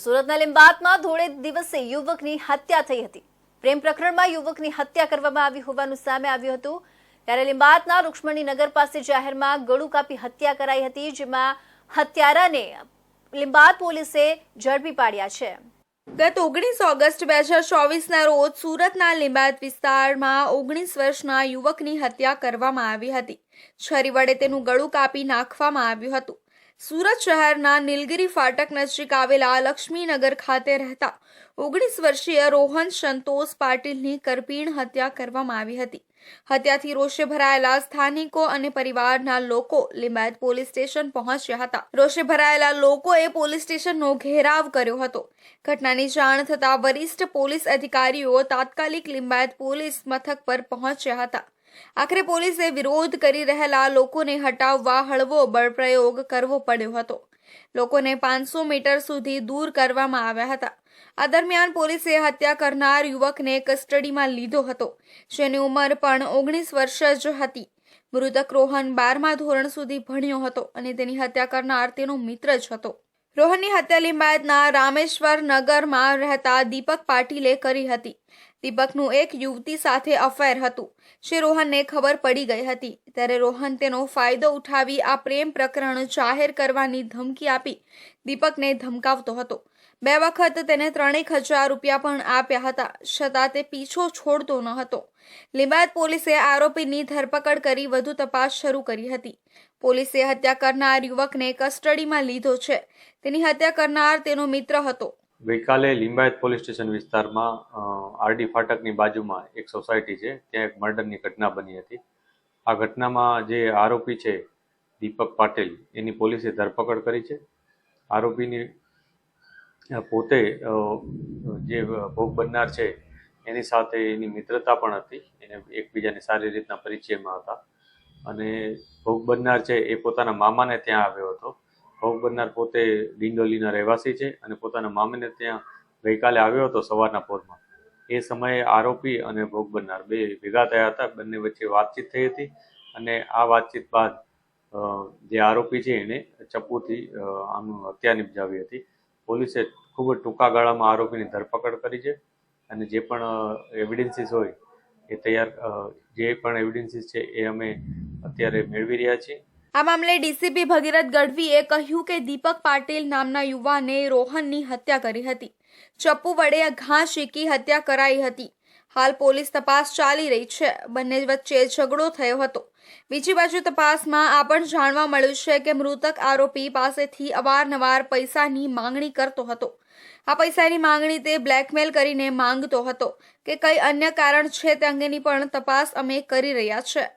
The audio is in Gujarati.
સુરતના લિંબાતમાં ધોળે દિવસે યુવકની હત્યા થઈ હતી. પ્રેમ પ્રકરણમાં યુવકની હત્યા કરવામાં આવી હોવાનું સામે આવ્યું હતું. ત્યારે લિંબાતના રૂક્ષ્મણી નગર પાસે જાહેરમાં ગળું કાપી હત્યા કરાઈ હતી, જેમાં હત્યારાને લિંબાત પોલીસે ઝડપી પાડ્યા છે. ગત ઓગણીસ ઓગસ્ટ બે હજાર ચોવીસના રોજ સુરતના લિંબાત વિસ્તારમાં ઓગણીસ વર્ષના યુવકની હત્યા કરવામાં આવી હતી. છરી વડે તેનું ગળું કાપી નાખવામાં આવ્યું હતું. સુરત શહેરના નીલગિરી ફાટક નજીક આવેલા લક્ષ્મીનગર ખાતે રહેતા ઓગણીસ વર્ષીય રોહન સંતોષ પાટીલની કરપીણ હત્યા કરવામાં આવી હતી. હત્યાથી રોષે ભરાયેલા સ્થાનિકો અને પરિવારના લોકો લિંબાયત પોલીસ સ્ટેશન પહોંચ્યા હતા. રોષે ભરાયેલા લોકોએ પોલીસ સ્ટેશનનો ઘેરાવ કર્યો હતો. ઘટનાની જાણ થતાં વરિષ્ઠ પોલીસ અધિકારીઓ તાત્કાલિક લિંબાયત પોલીસ મથક પર પહોંચ્યા હતા. આખરે પોલીસે વિરોધ કરી રહેલા લોકોને હટાવવા હળવો બળપ્રયોગ કરવો પડ્યો હતો. લોકોને પાંચસો મીટર સુધી દૂર કરવામાં આવ્યા હતા. આ દરમિયાન પોલીસે હત્યા કરનાર યુવકને કસ્ટડીમાં લીધો હતો. જેની ઉંમર પણ ઓગણીસ વર્ષ જ હતી. મૃતક રોહન બારમા ધોરણ સુધી ભણ્યો હતો અને તેની હત્યા કરનાર તેનો મિત્ર જ હતો. રોહનની હત્યા લિંબાયતના રામેશ્વર નગરમાં રહેતા દીપક પાટીલે કરી હતી. દીપકનું એક યુવતી સાથે અફેર હતું. જે રોહનને ખબર પડી ગઈ હતી. ત્યારે રોહન તેનો ફાયદો ઉઠાવી આ પ્રેમ પ્રકરણ જાહેર કરવાની ધમકી આપી દીપકને ધમકાવતો હતો. બે વખત તેને ત્રણેક હજાર રૂપિયા પણ આપ્યા હતા, છતાં તે પીછો છોડતો ન હતો. લિંબાયત પોલીસે આરોપીની ધરપકડ કરી વધુ તપાસ શરૂ કરી હતી. પોલીસે હત્યા કરનાર યુવકને કસ્ટડીમાં લીધો છે. તેની હત્યા કરનાર તેનો મિત્ર હતો. ગઈકાલે લિંબાયત પોલીસ સ્ટેશન વિસ્તારમાં આરડી ફાટકની બાજુમાં એક સોસાયટી છે, ત્યાં એક મર્ડરની ઘટના બની હતી. આ ઘટનામાં જે આરોપી છે, દીપક પાટીલ, એની પોલીસે ધરપકડ કરી છે. આરોપીની પોતે જે ભોગ બનનાર છે, એની સાથે એની મિત્રતા પણ હતી. એને એકબીજાને સારી રીતના પરિચયમાં હતા. અને ભોગ બનનાર છે, એ પોતાના મામાને ત્યાં આવ્યો હતો. ભોગ બનનાર પોતે ડિંડોલીના રહેવાસી છે અને પોતાના મામીને ત્યાં ગઈકાલે આવ્યો હતો સવારના પોરમાં. એ સમયે આરોપી અને ભોગ બનનાર બે ભેગા થયા હતા. બંને વચ્ચે વાતચીત થઈ હતી અને આ વાતચીત બાદ જે આરોપી છે એને ચપ્પુથી આમ હત્યા નિપજાવી હતી. પોલીસે ખૂબ જ ટૂંકા ગાળામાં આરોપીની ધરપકડ કરી છે અને જે પણ એવિડન્સીસ હોય એ તૈયાર જે પણ એવિડન્સીસ છે એ અમે અત્યારે મેળવી રહ્યા છીએ. આ મામલે ડીસીપી ભગીરથ ગઢવીએ કહ્યું કે દીપક પાટીલ નામના યુવાને રોહનની હત્યા કરી હતી. ચપ્પુ વડે ઘા શીકી હત્યા કરાઈ હતી. હાલ પોલીસ તપાસ ચાલી રહી છે. બંને વચ્ચે ઝઘડો થયો હતો. બીજી બાજુ તપાસમાં આ પણ જાણવા મળ્યું છે કે મૃતક આરોપી પાસેથી અવારનવાર પૈસાની માંગણી કરતો હતો. આ પૈસાની માંગણી તે બ્લેકમેલ કરીને માંગતો હતો કે કઈ અન્ય કારણ છે તે અંગેની પણ તપાસ અમે કરી રહ્યા છે.